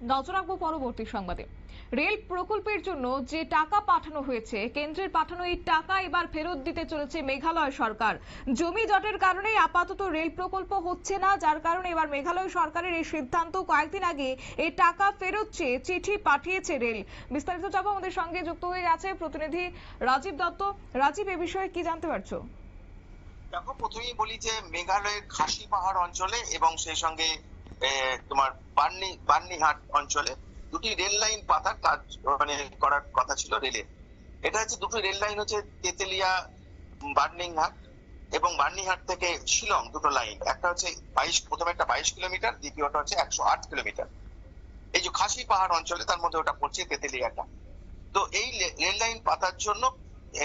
নজর রাখব পরবর্তী সংবাদে। রেল প্রকল্পের জন্য যে টাকা পাঠানো হয়েছে, কেন্দ্রের পাঠানো এই টাকা এবার ফেরত দিতে চলেছে মেঘালয় সরকার। জমি জটের কারণে আপাতত রেল প্রকল্প হচ্ছে না, যার কারণে এবার মেঘালয় সরকারের এই সিদ্ধান্ত কয়েকদিন আগে এই টাকা ফেরত চেয়ে চিঠি পাঠিয়েছে রেল। বিস্তারিত যাব আমাদের সঙ্গে যুক্ত হয়ে গেছে প্রতিনিধি রাজীব দত্ত। রাজীব, এ বিষয়ে কি জানতে পারছ? দেখো, প্রথমেই বলি যে মেঘালয়ের খাসি পাহাড় অঞ্চলে এবং সেই সঙ্গে তোমার বার্নি বার্নিহাট অঞ্চলে দুটি রেল লাইন পাতার কাজ মানে করার কথা ছিল রেলের এটা হচ্ছে দুটো রেল লাইন হচ্ছে তেতেলিয়া বার্নিংহাট এবং বার্নিহাট থেকে শিলং দুটো লাইন। একটা হচ্ছে বাইশ, প্রথমে একটা বাইশ কিলোমিটার, দ্বিতীয়টা হচ্ছে একশো আট কিলোমিটার। এই যে খাসি পাহাড় অঞ্চলে, তার মধ্যে ওটা পড়ছে তেতেলিয়াটা। তো এই রেল লাইন পাতার জন্য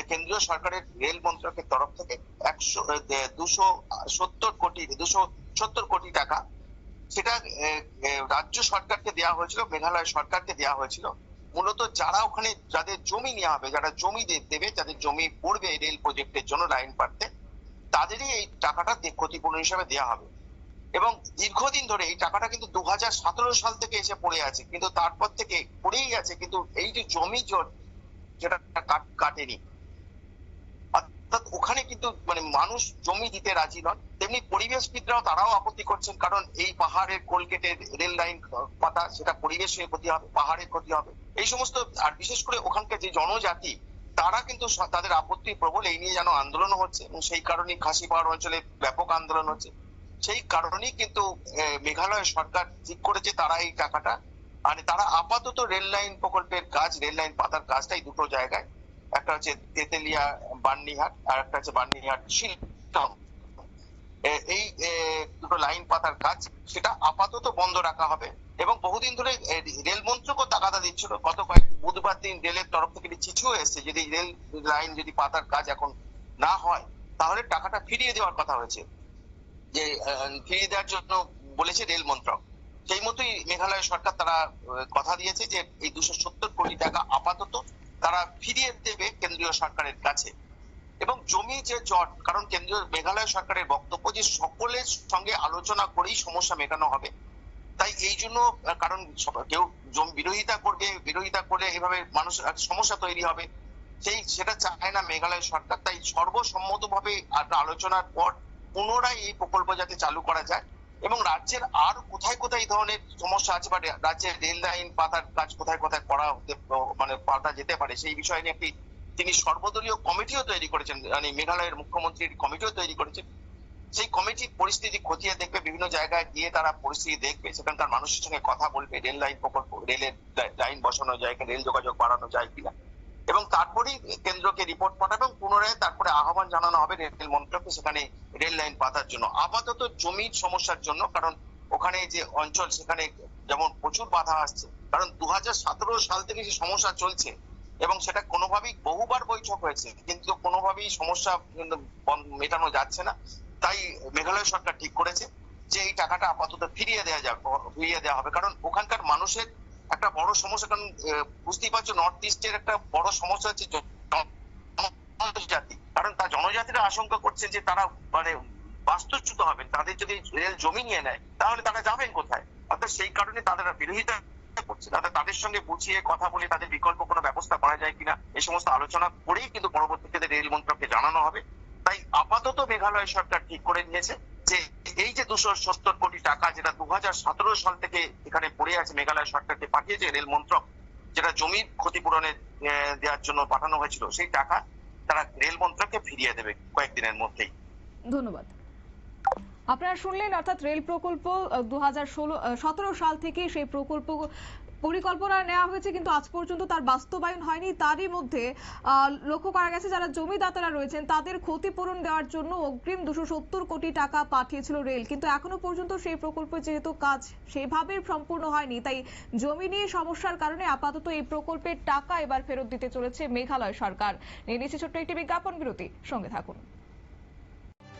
কেন্দ্রীয় সরকারের রেল মন্ত্রকের তরফ থেকে একশো দুশো সত্তর কোটি, দুশো সত্তর কোটি টাকা সেটা রাজ্য সরকারকে দেওয়া হয়েছিল, মেঘালয় সরকারকে দেওয়া হয়েছিল। মূলত যারা ওখানে, যাদের জমি নেওয়া হবে, যারা জমি দেবে, যাদের জমি পড়বে রেল প্রজেক্টের জন্য লাইন পাড়তে, তাদেরই এই টাকাটা ক্ষতিপূরণ হিসাবে দেওয়া হবে। এবং দীর্ঘদিন ধরে এই টাকাটা কিন্তু দু হাজার সতেরো সাল থেকে এসে পড়ে আছে, কিন্তু তারপর থেকে পড়েই আছে কিন্তু এই যে জমি জট যেটা কাট- কাটেনি। অর্থাৎ ওখানে কিন্তু মানে মানুষ জমি দিতে রাজি নন। তেমনি পরিবেশবিদরাও তারাও আপত্তি করছেন, কারণ এই পাহাড়ের কোলকেটে রেল লাইন পাতা, সেটা পরিবেশের ক্ষতি হবে, পাহাড়ের ক্ষতি হবে। এই সমস্ত, আর বিশেষ করে ওখানকার যে জনজাতি, তারা কিন্তু তাদের আপত্তি প্রবল। এই নিয়ে যেন আন্দোলন হচ্ছে এবং সেই কারণেই খাসি পাহাড় অঞ্চলে ব্যাপক আন্দোলন হচ্ছে। সেই কারণেই কিন্তু মেঘালয় সরকার ঠিক করেছে তারা এই টাকাটা। মানে তারা আপাতত রেল লাইন প্রকল্পের কাজ, রেল লাইন পাতার কাজটাই দুটো জায়গায় একটা হচ্ছে তেতেলিয়া বার্নিহাট আর একটা হচ্ছে বার্নিহাট শিলটং এই দুটো লাইন পাতার কাজ, সেটা আপাতত বন্ধ রাখা হবে এবং বহুদিন ধরে রেল মন্ত্রকও তাগাদা দিচ্ছিল। গত কয়েক বুধবার দিন রেলের তরফ থেকে চিঠিও এসেছে, যদি রেল লাইন, যদি পাতার কাজ এখন না হয়, তাহলে টাকাটা ফিরিয়ে দেওয়ার কথা হয়েছে। যে ফিরিয়ে দেওয়ার জন্য বলেছে রেল মন্ত্রক। সেই মতোই মেঘালয় সরকার তারা কথা দিয়েছে যে, এই দুশো সত্তর কোটি টাকা আপাতত তারা ফিরিয়ে দেবে কেন্দ্রীয় সরকারের কাছে। এবং জমি যে জট, কারণ কেন্দ্রীয় মেঘালয় সরকারের বক্তব্য যে সকলের সঙ্গে আলোচনা করেই সমস্যা মেটানো হবে। তাই এই জন্য, কারণ কেউ বিরোধিতা করবে, বিরোধিতা করলে এভাবে মানুষ সমস্যা তৈরি হবে। সেই, সেটা চায় না মেঘালয় সরকার। তাই সর্বসম্মতভাবে একটা আলোচনার পর পুনরায় এই প্রকল্প যাতে চালু করা যায় এবং রাজ্যের আর কোথায় কোথায় এই ধরনের সমস্যা আছে বা রাজ্যের রেল লাইন পাতার কাজ কোথায় কোথায় করা হতে মানে পাতা যেতে পারে, সেই বিষয় নিয়ে একটি, তিনি সর্বদলীয় কমিটিও তৈরি করেছেন মানে মেঘালয়ের মুখ্যমন্ত্রীর কমিটিও তৈরি করেছেন। সেই কমিটি পরিস্থিতি খতিয়ে দেখবে, বিভিন্ন জায়গায় গিয়ে তারা পরিস্থিতি দেখবে, সেখানকার মানুষের সঙ্গে কথা বলবে, রেল লাইন প্রকল্প, রেলের লাইন বসানো যায়, রেল যোগাযোগ বাড়ানো যায় কিনা। এবং তারপরেই কেন্দ্রকে রিপোর্ট পাঠাবে এবং পুনরায় তারপরে আহ্বান জানানো হবে রেল মন্ত্রককে সেখানে রেল লাইন পাতার জন্য। আপাতত জমির সমস্যার জন্য, কারণ ওখানে যে অঞ্চল, সেখানে যেমন প্রচুর বাধা আসছে, কারণ দু হাজার সতেরো সাল থেকে যে সমস্যা চলছে এবং সেটা কোনোভাবেই বহুবার বৈঠক হয়েছে, কিন্তু কোনোভাবেই সমস্যা মেটানো যাচ্ছে না। তাই মেঘালয় সরকার ঠিক করেছে যে এই টাকাটা আপাতত ফিরিয়ে দেওয়া যাবে ফিরিয়ে দেওয়া হবে। কারণ ওখানকার মানুষের একটা বড় সমস্যা, কারণ বুঝতেই পারছ নর্থ ইস্টের একটা বড় সমস্যা হচ্ছে জনজাতি। কারণ তার জনজাতিরা আশঙ্কা করছেন যে তারা মানে বাস্তুচ্যুত হবেন। তাদের যদি রেল জমি নিয়ে নেয়, তাহলে তারা যাবেন কোথায়? অর্থাৎ সেই কারণে তাদের বিরোধিতা করছে তাদের তাদের সঙ্গে বুঝিয়ে কথা বলে তাদের বিকল্প কোনো ব্যবস্থা করা যায় কিনা এই সমস্ত আলোচনা করেই কিন্তু পরবর্তীতে রেল মন্ত্রককে জানানো হবে। তাই আপাতত মেঘালয় সরকার ঠিক করে নিয়েছে যে এই যে দুশো সত্তর কোটি টাকা যেটা দু সাল থেকে এখানে পড়ে আছে, মেঘালয় সরকারকে পাঠিয়েছে, রেল মন্ত্রক, যেটা জমির ক্ষতিপূরণে দেওয়ার জন্য পাঠানো হয়েছিল, সেই টাকা তারা রেল মন্ত্রককে ফিরিয়ে দেবে কয়েকদিনের মধ্যেই। ধন্যবাদ। আপনারা শুনলেন, অর্থাৎ রেল প্রকল্প দু হাজার সতেরো সাল থেকে সেই প্রকল্প পরিকল্পনা নেওয়া হয়েছে, কিন্তু আজ পর্যন্ত তার বাস্তবায়ন হয়নি। তারই মধ্যে লক্ষ্য করা গেছে, যারা জমিদাতারা রয়েছেন, তাদের ক্ষতিপূরণ দেওয়ার জন্য অগ্রিম দুশো সত্তর কোটি টাকা পাঠিয়েছিল রেল। কিন্তু এখনও পর্যন্ত সেই প্রকল্পে যেহেতু কাজ সেভাবে সম্পূর্ণ হয়নি, তাই জমি নিয়ে সমস্যার কারণে আপাতত এই প্রকল্পের টাকা এবার ফেরত দিতে চলেছে মেঘালয় সরকার। নিয়ে নিচ্ছে ছোট্ট একটি বিজ্ঞাপন, বিরতি। সঙ্গে থাকুন।